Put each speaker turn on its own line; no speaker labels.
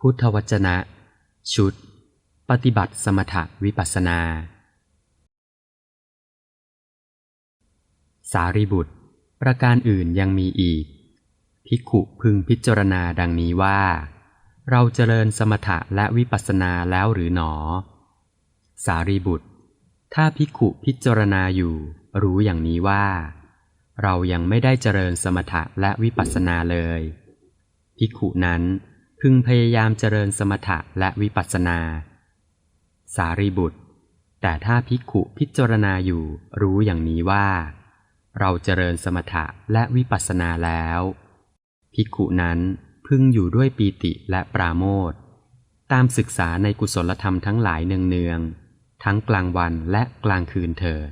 พุทธวจนะ ชุด ปฏิบัติสมถะวิปัสนา สารีบุตร ประการอื่นยังมีอีก ภิกขุพึงพิจารณาดังนี้ว่า เราเจริญสมถะและวิปัสนาแล้วหรือหนอ สารีบุตร ถ้าภิกขุพิจารณาอยู่รู้อย่างนี้ว่า เรายังไม่ได้เจริญสมถะและวิปัสสนาเลย ภิกขุนั้น พึงพยายามเจริญสมถะและวิปัสสนา สารีบุตร แต่ถ้าภิกขุพิจารณาอยู่รู้อย่างนี้ว่า เราเจริญสมถะและวิปัสสนาแล้ว ภิกขุนั้นพึงอยู่ด้วยปีติและปราโมทตามศึกษาในกุศลธรรมทั้งหลายเนืองๆทั้งกลางวันและกลางคืนเถิด